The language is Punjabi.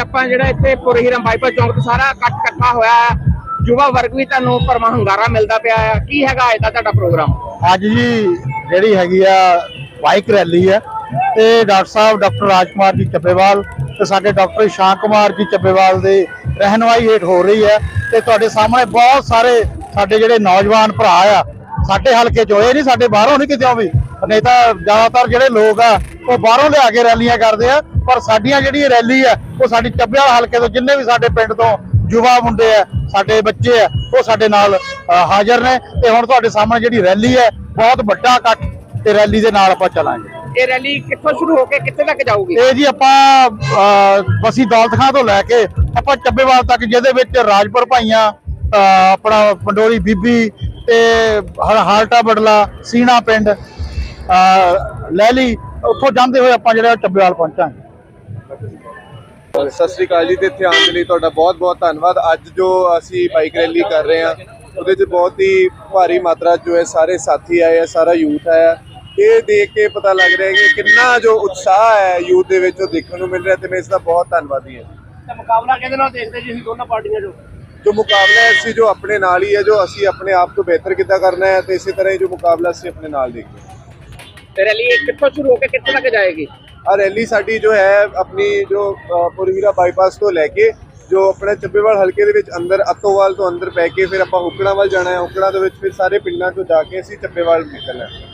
ਆਪਾਂ ਜਿਹੜਾ ਇੱਥੇ ਪੁਰਹੀਰਮ ਬਾਈਪਾਸ ਚੌਂਕ ਤੇ ਸਾਰਾ ਇਕੱਠ ਇਕੱਠਾ ਹੋਇਆ ਹੈ। ਯੁਵਾ ਵਰਗ ਵੀ ਤੁਹਾਨੂੰ ਪਰਮਾ ਹੰਗਾਰਾ ਮਿਲਦਾ ਪਿਆ ਹੈ। ਕੀ ਹੈਗਾ ਅੱਜ ਦਾ ਤੁਹਾਡਾ ਪ੍ਰੋਗਰਾਮ? ਅੱਜ ਜੀ ਜਿਹੜੀ ਹੈਗੀ ਆ ਬਾਈਕ ਰੈਲੀ ਹੈ ਤੇ ਡਾਕਟਰ ਸਾਹਿਬ, ਡਾਕਟਰ ਰਾਜਕੁਮਾਰ ਜੀ ਚੱਬੇਵਾਲ ਤੇ ਸਾਡੇ ਡਾਕਟਰ ਸ਼ਾਂ ਕੁਮਾਰ ਜੀ ਚੱਬੇਵਾਲ ਦੇ ਰਹਿਨੁਮਾਈ ਹੇਠ ਹੋ ਰਹੀ ਹੈ ਤੇ ਤੁਹਾਡੇ ਸਾਹਮਣੇ ਬਹੁਤ ਸਾਰੇ ਸਾਡੇ ਜਿਹੜੇ ਨੌਜਵਾਨ ਭਰਾ ਆ, ਸਾਡੇ ਹਲਕੇ ਚੋਂ, ਇਹ ਨਹੀਂ ਸਾਡੇ ਬਾਹਰੋਂ ਨਹੀਂ ਕਿਤੇ ਵੀ, ਨਹੀਂ ਤਾਂ ਜ਼ਿਆਦਾਤਰ ਜਿਹੜੇ ਲੋਕ ਆ, ਉਹ ਬਾਹਰੋਂ ਲਿਆ ਕੇ ਰੈਲੀਆਂ ਕਰਦੇ ਆ, ਪਰ ਸਾਡੀਆਂ ਜਿਹੜੀ ਰੈਲੀ ਆ, ਉਹ ਸਾਡੀ ਚੱਬੇਵਾਲ ਹਲਕੇ ਤੋਂ, ਜਿੰਨੇ ਵੀ ਸਾਡੇ ਪਿੰਡ ਤੋਂ ਯੁਵਾ ਮੁੰਡੇ ਆ, ਸਾਡੇ ਬੱਚੇ ਆ, ਉਹ ਸਾਡੇ ਨਾਲ ਹਾਜ਼ਰ ਨੇ ਤੇ ਹੁਣ ਤੁਹਾਡੇ ਸਾਹਮਣੇ ਜਿਹੜੀ ਰੈਲੀ ਹੈ, ਬਹੁਤ ਵੱਡਾ ਇਕੱਠ ਤੇ ਰੈਲੀ ਦੇ ਨਾਲ ਆਪਾਂ ਚੱਲਾਂਗੇ। ਇਹ ਰੈਲੀ ਕਿੱਥੋਂ ਸ਼ੁਰੂ ਹੋ ਕੇ ਕਿੱਥੇ ਤੱਕ ਜਾਊਗੀ? ਇਹ ਜੀ ਆਪਾਂ ਅ, ਬਸੀ ਦੌਲਤ ਖਾਂ ਤੋਂ ਲੈ ਕੇ ਆਪਾਂ ਚੱਬੇਵਾਲ ਤੱਕ ਜਿਹਦੇ ਵਿੱਚ ਰਾਜਪੁਰ ਭਾਈਆਂ ਆਪਣਾ ਪੰਡੋਰੀ ਬੀਬੀ ਤੇ ਹਾਲਟਾ ਬੜਲਾ ਸੀਣਾ ਪਿੰਡ ਲੈਲੀ ਉੱਥੋਂ ਜਾਂਦੇ ਹੋਏ ਆਪਾਂ ਜਿਹੜਾ ਚੱਬੇਵਾਲ ਪਹੁੰਚਾਂਗੇ। ਸਤਿ ਸ੍ਰੀ ਅਕਾਲ ਜੀ ਤੇ ਇੱਥੇ ਆਉਣ ਦੇ ਲਈ ਤੁਹਾਡਾ ਬਹੁਤ-ਬਹੁਤ ਧੰਨਵਾਦ। ਅੱਜ ਜੋ ਅਸੀਂ ਬਾਈਕ ਰੈਲੀ ਕਰ ਰਹੇ ਹਾਂ ਉਹਦੇ 'ਚ ਬਹੁਤ ਹੀ ਭਾਰੀ ਮਾਤਰਾ ਜੋ ਹੈ ਸਾਰੇ ਸਾਥੀ ਆਏ ਆ ਸਾਰਾ ਯੂਥ ਆਇਆ। ਇਹ ਦੇਖ ਕੇ ਪਤਾ ਲੱਗ ਰਿਹਾ ਹੈ ਕਿ ਕਿੰਨਾ ਜੋ ਉਤਸ਼ਾਹ ਹੈ ਯੂਥ ਦੇ ਵਿੱਚ ਉਹ ਦੇਖਣ ਨੂੰ ਮਿਲ ਰਿਹਾ ਤੇ ਮੈਂ ਇਸ ਦਾ ਬਹੁਤ ਧੰਨਵਾਦੀ ਹਾਂ। ਤੇ ਮੁਕਾਬਲਾ ਕਿਹਦੇ ਨਾਲ ਦੇਖਦੇ ਜੀ? ਅਸੀਂ ਦੋਨਾਂ ਪਾਰਟੀਆਂ ਚੋਂ? ਜੋ ਮੁਕਾਬਲਾ ਹੈ ਅਸੀਂ ਜੋ ਆਪਣੇ ਨਾਲ ਹੀ ਹੈ ਜੋ ਅਸੀਂ ਆਪਣੇ ਆਪ ਤੋਂ ਬਿਹਤਰ ਕਿੱਦਾਂ ਕਰਨਾ ਹੈ ਤੇ ਇਸੇ ਤਰ੍ਹਾਂ ਹੀ ਜੋ ਮੁਕਾਬਲਾ ਅਸੀਂ ਆਪਣੇ ਨਾਲ ਦੇਖਦੇ ਹਾਂ। ਤੇ ਰੈਲੀ ਕਿੱਥੋਂ ਸ਼ੁਰੂ ਹੋ ਕੇ ਕਿੱਥੇ ਤੱਕ ਜਾਏਗੀ? ਆ ਰੈਲੀ ਸਾਡੀ ਜੋ ਹੈ ਆਪਣੀ ਜੋ ਅ, ਪੁਰਹੀਰਾ ਬਾਈਪਾਸ ਤੋਂ ਲੈ ਕੇ ਜੋ ਆਪਣੇ ਚੱਬੇਵਾਲ ਹਲਕੇ ਦੇ ਵਿੱਚ ਅੰਦਰ ਅਤੋਵਾਲ ਤੋਂ ਅੰਦਰ ਪੈ ਕੇ ਫਿਰ ਆਪਾਂ ਹੁਕੜਾ ਵੱਲ ਜਾਣਾ ਹੈ। ਹੁਕੜਾ ਦੇ ਵਿੱਚ ਫਿਰ ਸਾਰੇ ਪਿੰਡਾਂ ਤੋਂ ਜਾ ਕੇ ਅਸੀਂ ਚੱਬੇਵਾਲ ਨਿਕਲਣਾ ਹੈ।